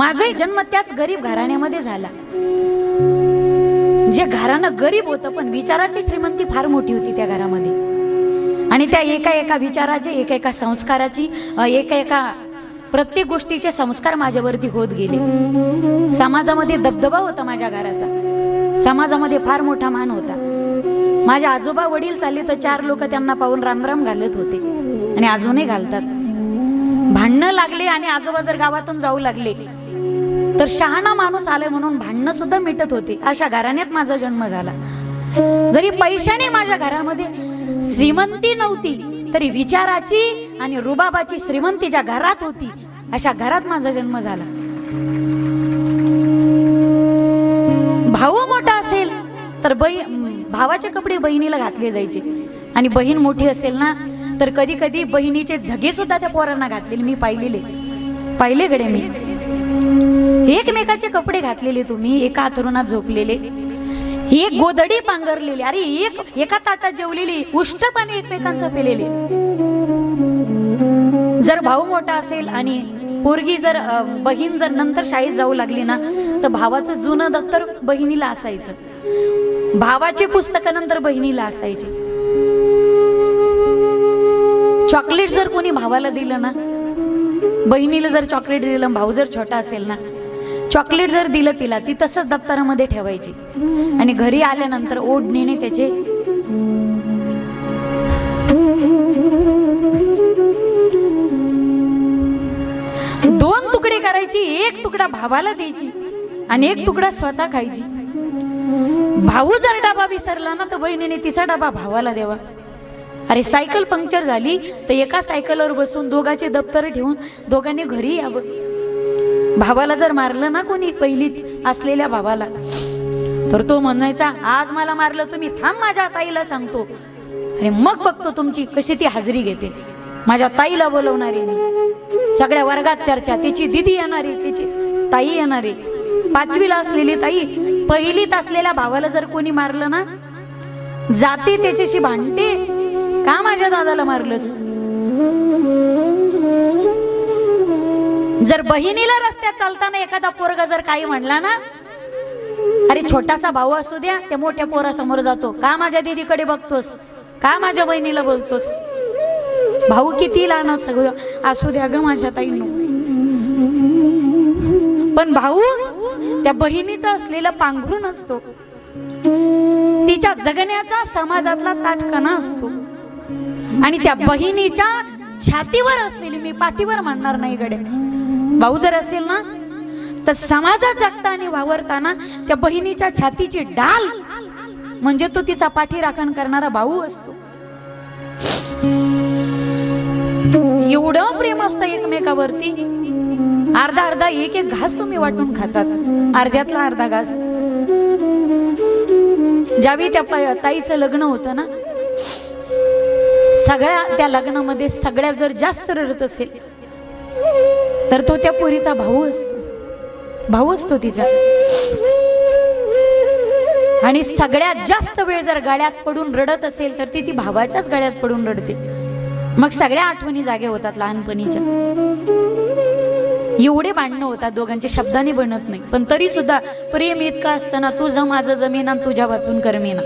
माझाही जन्म त्याच गरीब घराण्यामध्ये झाला. जे घरानं गरीब होतं पण विचाराची श्रीमंती फार मोठी होती त्या घरामध्ये. आणि त्या एका एका विचाराचे एका एका संस्काराची एका एका प्रत्येक गोष्टीचे संस्कार माझ्यावरती होत गेले. समाजामध्ये दबदबा होता माझ्या घराचा. समाजामध्ये फार मोठा मान होता. माझे आजोबा वडील चालले तर चार लोक त्यांना पाहून रामराम घालत होते. आणि अजूनही घालतात. भांडणं लागले आणि आजोबा जर गावातून जाऊ लागले तर शहाणा माणूस आले म्हणून भांडणं सुद्धा मिटत होते. अशा घराण्यात माझा जन्म झाला. जरी पैशाने माझ्या घरामध्ये श्रीमंती नव्हती तरी विचाराची आणि रुबाबाची श्रीमंती ज्या घरात होती अशा घरात माझा जन्म झाला. भाऊ मोठा असेल तर बही भावाचे कपडे बहिणीला घातले जायचे. आणि बहीण मोठी असेल ना तर कधी कधी बहिणीचे झगे सुद्धा त्या पोरांना घातलेले मी पाहिलेले. पाहिले गडे मी. एकमेकाचे कपडे घातलेले तुम्ही एका अथरुणात झोपलेले. एक गोदडी पांघरलेली अरे एक एका ताटात जेवलेली उष्ट पाणी एकमेकांचं पेलेले. जर भाऊ मोठा असेल आणि पोरगी जर बहीण जर नंतर शाळेत जाऊ लागली ना तर भावाचं जुनं दप्तर बहिणीला असायचं. भावाचे पुस्तक नंतर बहिणीला असायचे. चॉकलेट जर कोणी भावाला दिलं ना बहिणीला जर चॉकलेट दिलं भाऊ जर छोटा असेल ना चॉकलेट जर दिलं तिला ती तसंच दप्तरामध्ये ठेवायची. आणि घरी आल्यानंतर ओढणीने त्याचे दोन तुकडे करायची एक तुकडा भावाला द्यायची आणि एक तुकडा स्वतः खायची. भाऊ जर डबा विसरला ना तर बहिणीने तिचा डबा भावाला द्यावा. अरे सायकल पंक्चर झाली तर एका सायकलवर बसून दोघाचे दप्तर ठेवून दोघांनी घरी यावं. भावाला जर मारलं ना कोणी पहिलीत असलेल्या भावाला तर तो म्हणायचा आज मला मारलं तुम्ही थांब माझ्या ताईला सांगतो. आणि मग बघतो तुमची कशी ती हाजरी घेते. माझ्या ताईला बोलवणारी मी. सगळ्या वर्गात चर्चा तिची दिदी आहे तिची ताई येणार. आहे पाचवीला असलेली ताई पहिलीत असलेल्या भावाला जर कोणी मारलं ना जाते त्याच्याशी भांडते. का माझ्या दादाला मारलंस? जर बहिणीला रस्त्यात चालताना एखादा पोरगा जर काही म्हणला ना अरे छोटासा भाऊ असू द्या त्या मोठ्या पोरासमोर जातो. का माझ्या दीदीकडे बघतोस? का माझ्या बहिणीला बोलतोस? भाऊ किती लहान सगळं असू द्या ग माझ्या ताईंनो. पण भाऊ त्या बहिणीचा असलेला पांघरून असतो तिच्या जगण्याचा समाजातला ताटकणा असतो. आणि त्या बहिणीच्या छातीवर असलेली मी पाठीवर मानणार नाही गडे भाऊ जर असेल ना तर समाजात जगता आणि वावरताना त्या बहिणीच्या छातीची डाल म्हणजे तो तिचा पाठी राखण करणारा भाऊ असतो. एवढं प्रेम असतं एकमेकावरती. अर्धा अर्धा एक एक घास तुम्ही वाटून खातात. अर्ध्यातला अर्धा घास. ज्यावेळी त्या ताईचं लग्न होतं ना सगळ्या त्या लग्नामध्ये सगळ्या जर जास्त रडत असेल तर तो त्या पोरीचा भाऊ असतो. भाऊ असतो तिचा. आणि सगळ्यात जास्त वेळ जर गळ्यात पडून रडत असेल तर ती ती भावाच्याच गळ्यात पडून रडते. मग सगळ्या आठवणी जागे होतात लहानपणीच्या. एवढे भांडणं होतात दोघांचे शब्दाने बनत नाही. पण तरी सुद्धा प्रेम इतकं असताना तुझं माझं जमीन तुझ्या वाचून करमेना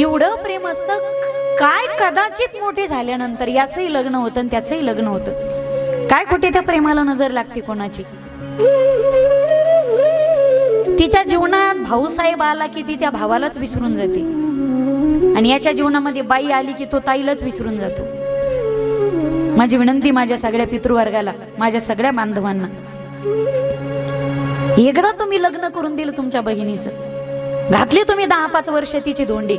एवढं प्रेम असतं काय कदाचित मोठे झाल्यानंतर याचंही लग्न होतं आणि त्याचंही लग्न होतं. काय कुठे त्या प्रेमाला नजर लागते कोणाची? तिच्या जीवनात भाऊसाहेब आला की ती त्या भावालाच विसरून जाते. आणि याच्या जीवनामध्ये बाई आली की तो ताईलाच विसरून जातो. माझी विनंती माझ्या सगळ्या पितृवर्गाला माझ्या सगळ्या बांधवांना. एकदा तुम्ही लग्न करून दिलं तुमच्या बहिणीचं. घातली तुम्ही दहा पाच वर्ष तिची धोंडी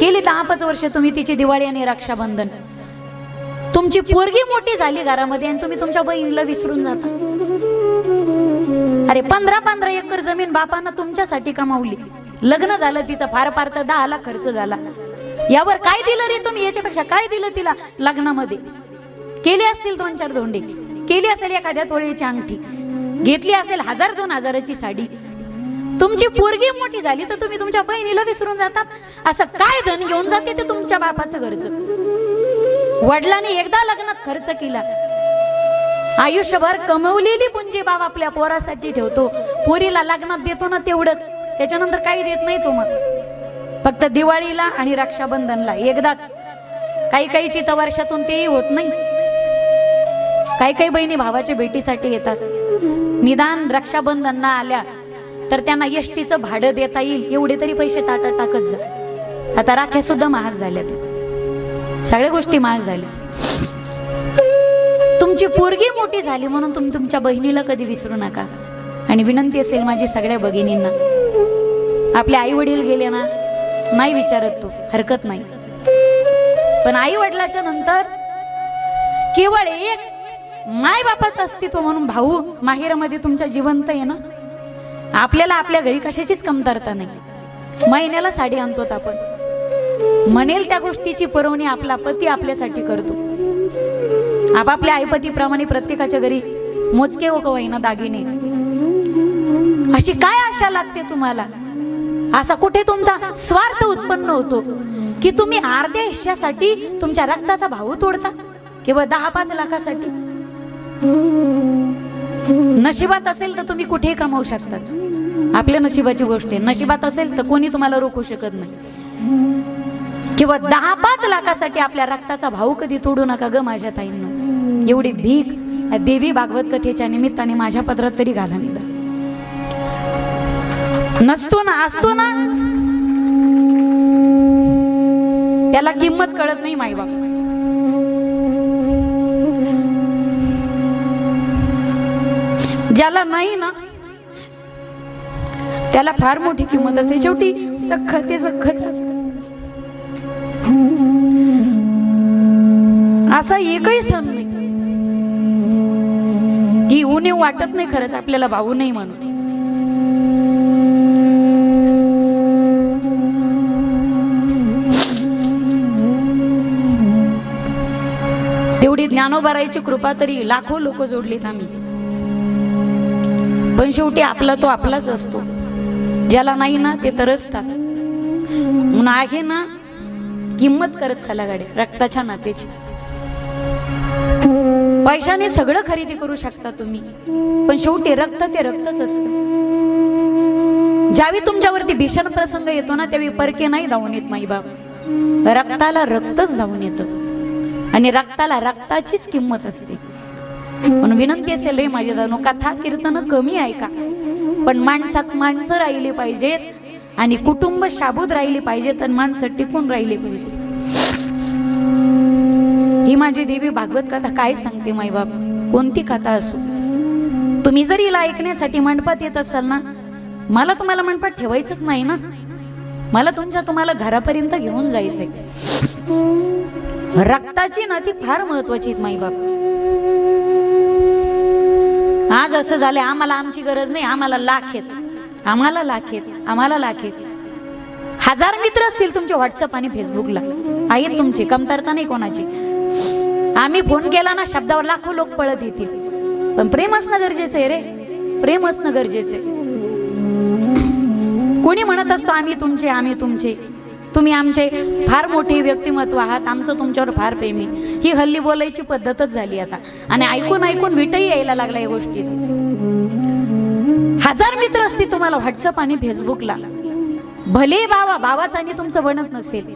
केली दहा पाच वर्ष तुम्ही तिची दिवाळी आणि रक्षाबंधन. तुमची पोरगी मोठी झाली घरामध्ये आणि तुम्ही तुमच्या बहिणीला विसरून जाता. अरे पंधरा पंधरा एकर जमीन बापानं तुमच्यासाठी कमावली. लग्न झालं तिचं फार फार तर दहा लाख खर्च झाला. यावर काय दिलं रे तुम्ही? याच्यापेक्षा काय दिलं तिला लग्नामध्ये? केली असतील दोन चार धोंडे. केली असेल एखाद्या तोळीची अंगठी. घेतली असेल हजार दोन हजाराची साडी. तुमची पोरगी मोठी झाली तर तुम्ही तुमच्या बहिणीला विसरून जातात. असं काय धन घेऊन जाते ते तुमच्या बापाचं घरचं? वडिलांनी एकदा लग्नात खर्च केला. आयुष्यभर कमवलेली पुंजी बाप आपल्या पोरासाठी ठेवतो. पोरीला लग्नात देतो ना तेवढंच. त्याच्यानंतर काही देत नाही तो मग. फक्त दिवाळीला आणि रक्षाबंधनला एकदाच. काही काहीची तर वर्षातून तेही होत नाही. काही काही बहिणी भावाच्या भेटीसाठी येतात. निदान रक्षाबंधनना आल्या तर त्यांना एसटीचं भाडं देता येईल. एवढे तरी पैसे ताटा टाकत जा. आता राख्या सुद्धा महाग झाल्यात. सगळ्या गोष्टी महाग झाल्या. तुमची पोरगी मोठी झाली म्हणून तुम्ही तुमच्या बहिणीला कधी विसरू नका. आणि विनंती असेल माझी सगळ्या भगिनींना. आपले आई वडील गेले ना नाही विचारत तू हरकत नाही. पण आई वडिलाच्या नंतर केवळ एक माय बापाचं अस्तित्व म्हणून भाऊ माहेरामध्ये तुमच्या जिवंत आहे ना? आपल्याला आपल्या घरी कशाचीच कमतरता नाही. महिन्याला साडी आणतो आपण. म्हणेल त्या गोष्टीची पुरवणी आपला पती आपल्यासाठी करतो. आपापल्या आईपतीप्रमाणे प्रत्येकाच्या घरी मोजके हो होईना दागिने. अशी काय आशा लागते तुम्हाला? असा कुठे तुमचा स्वार्थ उत्पन्न होतो? की तुम्ही अर्ध्या हिश्यासाठी तुमच्या रक्ताचा भाव तोडता? किंवा दहा पाच लाखासाठी? नशिबात असेल तर तुम्ही कुठेही कमावू शकतात आपल्या नशिबाची गोष्ट आहे. नशिबात असेल तर कोणी तुम्हाला रोखू शकत नाही. किंवा दहा पाच लाखासाठी आपल्या रक्ताचा भाव कधी तोडू नका ग माझ्या ताईंना. एवढी भीक देवी भागवत कथेच्या निमित्ताने माझ्या पत्रात तरी घाला निदा नसतो ना असतो ना? त्याला किंमत कळत नाही माईबाप ज्याला नाही ना त्याला फार मोठी किंमत असते. शेवटी सख्ख ते सख्खच असत. असा एकही सण नाही. की उणीव वाटत नाही खरंच आपल्याला भाऊ नाही म्हणून. तेवढी ज्ञानोबारायची कृपा तरी लाखो लोक जोडलीत आम्ही. पण शेवटी आपला तो आपलाच असतो. ज्याला नाही ना ते तरसतात. म्हणून आहे ना किंमत करत चला गाडी रक्ताच्या नातेची. पैशाने सगळं खरेदी करू शकता तुम्ही पण शेवटी रक्त ते रक्तच असतं. ज्यावेळी तुमच्यावरती भीषण प्रसंग येतो ना त्यावेळी परके नाही धावून येत माई बाप. रक्ताला रक्तच धावून येतं. आणि रक्ताला रक्ताचीच किंमत असते. म्हणून विनंती असेल रे माझ्या दानू कथा कीर्तन कमी ऐका पण माणसात माणसं राहिली पाहिजेत आणि कुटुंब शाबूत राहिली पाहिजे तर माणसं टिकून राहिली पाहिजे. ही माझी देवी भागवत कथा काय सांगते माईबाप? कोणती कथा असो? तुम्ही जर हिला ऐकण्यासाठी मंडपात येत असाल ना मला तुम्हाला मंडपात ठेवायचंच नाही ना. मला तुमच्या तुम्हाला घरापर्यंत घेऊन जायचंय. रक्ताची नाती फार महत्वाची आहेत माईबाप. आज असं झालं आम्हाला आमची गरज नाही आम्हाला लाख येत आम्हाला लाख येत आम्हाला लाख हजार मित्र असतील तुमचे व्हॉट्सअप आणि फेसबुकला. आहेत तुमची कमतरता नाही कोणाची. आम्ही फोन केला ना शब्दावर लाखो लोक पळत येतील. पण प्रेम असणं गरजेचं आहे रे. प्रेम असणं गरजेचं आहे. कोणी म्हणत असतो आम्ही तुमचे आम्ही तुमचे. तुम्ही आमचे फार मोठे व्यक्तिमत्व आहात. आमचं तुमच्यावर फार प्रेम आहे. ही हल्ली बोलायची पद्धतच झाली आता. आणि ऐकून ऐकून विटही यायला लागला या गोष्टीचं. हजार मित्र असतील तुम्हाला व्हॉट्सअप आणि फेसबुकला. भले बावा बावाच आणि तुमचं बनत नसेल.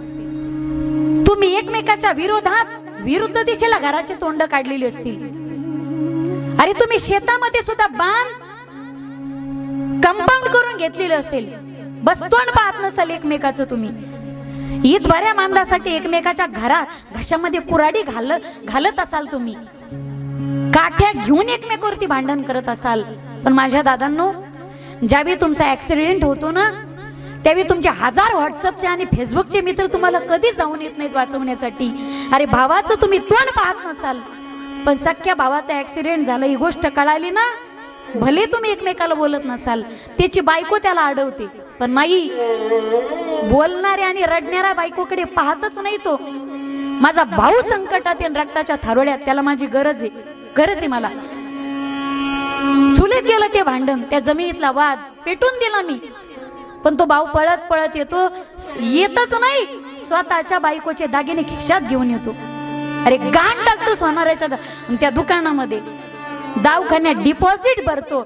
तुम्ही एकमेकाच्या विरोधात विरुद्ध दिशेला घराचे तोंड काढलेली असतील. अरे तुम्ही शेतामध्ये सुद्धा बांध कंपाऊंड करून घेतलेलं असेल. बस तोंड पाहत नसाल एकमेकाचं तुम्ही. ईद बऱ्या मानदासाठी एकमेकाच्या घरात घशामध्ये कुराडी घाल घालत असाल तुम्ही. काठ्या घेऊन एकमेकावरती भांडण करत असाल. पण माझ्या दादांनो ज्यावेळी तुमचा ऍक्सिडेंट होतो ना त्यावेळी तुमचे हजार व्हॉट्सअपचे आणि फेसबुकचे मित्र तुम्हाला कधीच जाऊन येत नाहीत वाचवण्यासाठी. अरे भावाचं तुम्ही तोंड पाहत नसाल पण सख्या भावाचा ऍक्सिडेंट झाला ही गोष्ट कळाली ना भले तुम्ही एकमेकाला बोलत नसाल त्याची बायको त्याला अडवते पण नाही बोलणाऱ्या आणि रडणाऱ्या बायकोकडे पाहतच नाही तो. माझा भाऊ संकटात रक्ताच्या थारोड्यात त्याला माझी गरज आहे गरज आहे मला. चुलीत गेलं ते भांडण त्या जमिनीतला वाद पेटून दिला मी. पण तो भाऊ पळत पळत येतो येतच नाही. स्वतःच्या बायकोचे दागिने खिशात घेऊन येतो. अरे गाण टाकतो सोनाऱ्याच्या त्या दुकानामध्ये. दवाखान्यात डिपॉझिट भरतो.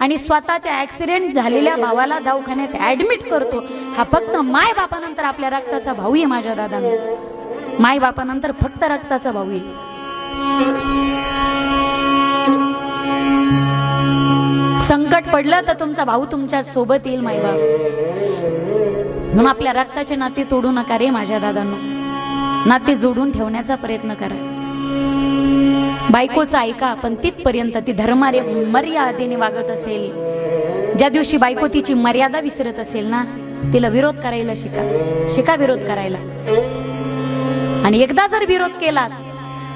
आणि स्वतःच्या ऍक्सिडेंट झालेल्या भावाला दवाखान्यात ऍडमिट करतो. हा फक्त माय बापानंतर आपल्या रक्ताचा भाऊ आहे माझ्या दादानं. माय बापानंतर फक्त रक्ताचा भाऊ आहे संकट पडलं तर तुमचा भाऊ तुमच्यासोबत येईल माय बाप. म्हणून आपल्या रक्ताचे नाते तोडू नका रे माझ्या दादांना. नाते जोडून ठेवण्याचा प्रयत्न करा. बायकोचं ऐका पण तिथपर्यंत ती धर्मारे मर्यादेने वागत असेल. ज्या दिवशी बायको तिची मर्यादा विसरत असेल ना तिला विरोध करायला शिका. शिका विरोध करायला. आणि एकदा जर विरोध केला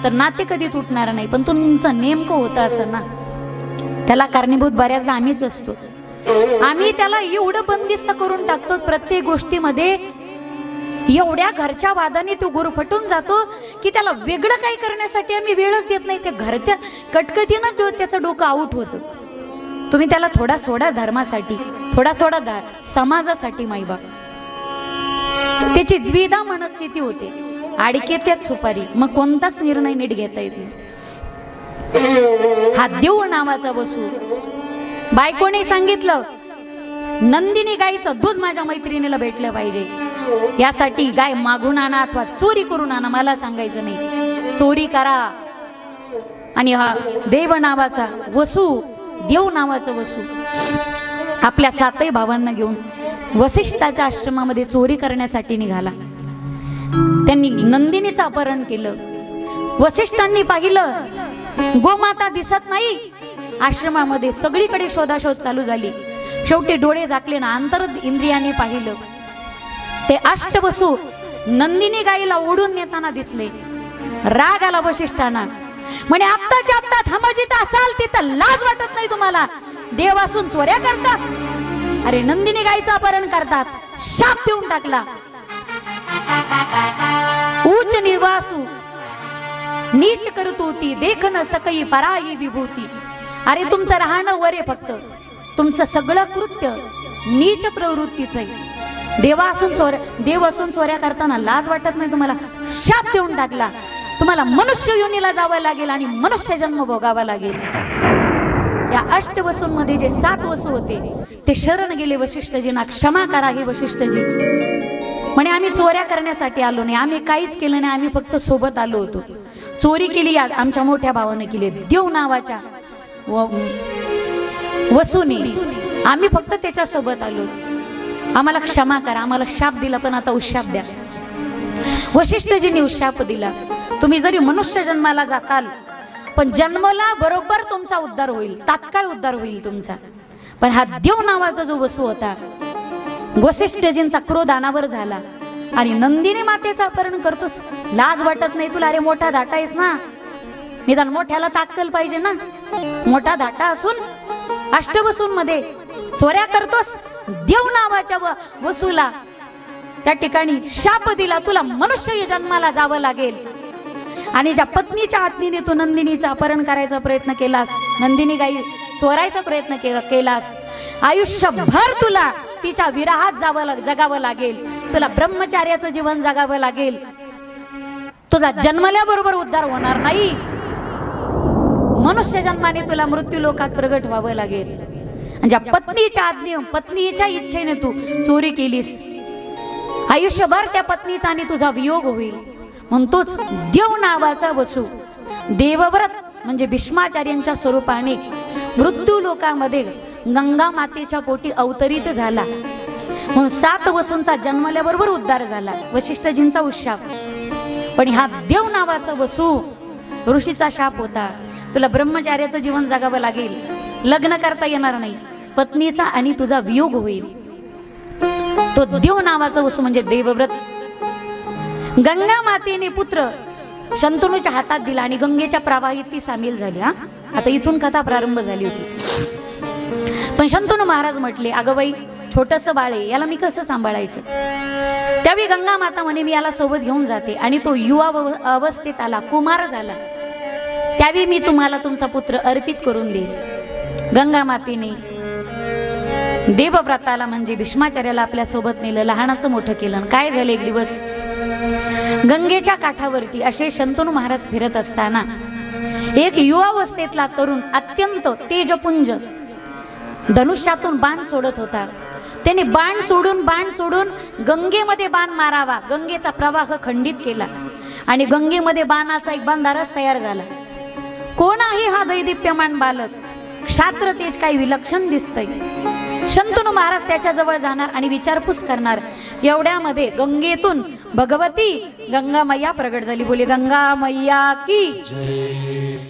तर नाते कधी तुटणार नाही पण तुमचं नेमकं होतं असं ना. त्याला कारणीभूत बऱ्याचदा आम्हीच असतो. आम्ही त्याला एवढं बंदिस्त करून टाकतो प्रत्येक गोष्टीमध्ये. एवढ्या घरच्या वादाने तो गुरफटून जातो की त्याला वेगळं काही करण्यासाठी आम्ही वेळच देत नाही. ते घरच्या कटकटीनं डो त्याचं डोकं आऊट होतं. तुम्ही त्याला थोडा सोडा धर्मासाठी थोडा सोडा धा समाजासाठी माईबाप त्याची द्विधा मनस्थिती होते. आडके त्यात सुपारी. मग कोणताच निर्णय नीट घेता येत नाही. हा देव नावाचा वसू. बायकोने सांगितलं नंदिनी गायीचं दूध माझ्या मैत्रिणीला भेटलं पाहिजे. यासाठी गाय मागून आणा अथवा चोरी करून आणा मला सांगायचं नाही. चोरी करा. आणि हा देव नावाचा वसू देव नावाचं वसू. आपल्या सातही भावांना घेऊन वसिष्ठाच्या आश्रमामध्ये चोरी करण्यासाठी निघाला. त्यांनी नंदिनीचं अपहरण केलं. वसिष्ठांनी पाहिलं गोमाता दिसत नाही. आश्रमामध्ये सगळीकडे शोधाशोध चालू झाली. शेवटी डोळे झाकले ना अंतर इंद्रियाने पाहिलं. ते अष्ट बसू नंदिनी गाईला ओढून नेताना दिसले. राग आला वशिष्ठांना. म्हणे आत्ताच्या आत्ता थांबा जिथं असाल तिथं लाज वाटत नाही तुम्हाला. देव असून चोऱ्या करतात. अरे नंदिनी गाईचं अपहरण करतात. शाप देऊन टाकला. उच्च निवासू नीच करत होती देख न सकई पराई विभूती. अरे तुमचं राहणं वरे फक्त. तुमचं सगळं कृत्य नीच प्रवृत्तीच आहे. देवा असून चोऱ्या देव असून चोऱ्या करताना लाज वाटत नाही तुम्हाला? शाप देऊन टाकला. तुम्हाला मनुष्य योनीला जावं लागेल आणि मनुष्य जन्म भोगावा लागेल. या अष्ट वसूंमध्ये जे सात वसू होते ते शरण गेले वशिष्ठजींना क्षमा करा हे वशिष्ठजी. म्हणे आम्ही चोऱ्या करण्यासाठी आलो नाही आम्ही काहीच केलं नाही आम्ही फक्त सोबत आलो होतो. चोरी केली या आमच्या मोठ्या भावाने केली. देव नावाच्या व वसूने. आम्ही फक्त त्याच्यासोबत आलो. आम्हाला क्षमा करा. आम्हाला शाप दिला पण आता उशाप द्या. वशिष्ठजींनी उशाप दिला. तुम्ही जरी मनुष्य जन्माला जाताल पण जन्मला बरोबर तुमचा उद्धार होईल. तात्काळ उद्धार होईल तुमचा. पण हा देव नावाचा जो वसू होता वसिष्ठजींचा क्रोध अनावर झाला. आणि नंदिनी मातेचं अपहरण करतोस. लाज वाटत नाही तुला अरे मोठा धाटा आहेस ना. निदान मोठ्याला ताकल पाहिजे ना. मोठा धाटा असून अष्टवसून मध्ये चोऱ्या करतोस. देव नावाच्या व वसूला. त्या ठिकाणी शाप दिला तुला मनुष्य जन्माला जावं लागेल. आणि ज्या पत्नीच्या आत्मीने तू नंदिनीचं अपहरण करायचा प्रयत्न केलास नंदिनी गाई चोरायचा प्रयत्न के- केलास आयुष्यभर तुला तिच्या विराहात जावं लाग- जगावं लागेल. तुला ब्रह्मचार्याचं जीवन जगावं लागेल. तुझा जन्मल्याबरोबर उद्धार होणार नाही. मनुष्य जन्माने तुला मृत्यू लोकात प्रगट व्हावं लागेल. ज्या पत्नीच्या आज्ञे पत्नीच्या इच्छेने तू चोरी केलीस आयुष्यभर त्या पत्नीचा आणि तुझा वियोग होईल. म्हणतोच देव नावाचा वसू. देवव्रत म्हणजे भीष्माचार्यांच्या स्वरूपाने मृत्यू लोकामध्ये गंगा मातेच्या पोटी अवतरित झाला. म्हणून सात वसूंचा जन्मल्याबरोबर उद्धार झाला. वशिष्ठजींचा उशाप पण हा देव नावाचा वसू ऋषीचा शाप होता. तुला ब्रह्मचार्याचं जीवन जगावं लागेल. लग्न करता येणार नाही. पत्नीचा आणि तुझा वियोग होईल. तो देव नावाचा वसू म्हणजे देवव्रत. गंगा मातेने पुत्र शंतनूच्या हातात दिला आणि गंगेच्या प्रवाहित ती सामील झाली हा. आता इथून कथा प्रारंभ झाली होती. पण शंतनू महाराज म्हटले अगं बाई छोटस बाळ आहे याला मी कसं सांभाळायचं? त्यावेळी गंगा माता म्हणे मी याला सोबत घेऊन जाते. आणि तो युवा अवस्थेत आला कुमार झाला. त्यावेळी मी तुम्हाला तुमचा पुत्र अर्पित करून देईल गंगा मातेने देवव्रताला म्हणजे भीष्माचार्याला आपल्यासोबत नेलं लहानाचं मोठं केलं काय झालं एक दिवस? गंगेच्या काठावरती असे शंतनू महाराज फिरत असताना एक युवावस्थेतला तरुण अत्यंत तेजपुंज धनुष्यातून बाण सोडत होता. त्याने बाण सोडून बाण सोडून गंगेमध्ये बाण मारावा. गंगेचा प्रवाह खंडित केला. आणि गंगेमध्ये बाणाचा एक बंधारच तयार झाला. कोण आहे हा दैदिप्यमान बालक क्षात्र तेज काही विलक्षण दिसतंय. शंतनू महाराज त्याच्याजवळ जाणार आणि विचारपूस करणार एवढ्यामध्ये गंगेतून भगवती गंगामय्या प्रगट झाली. बोली गंगामय्या की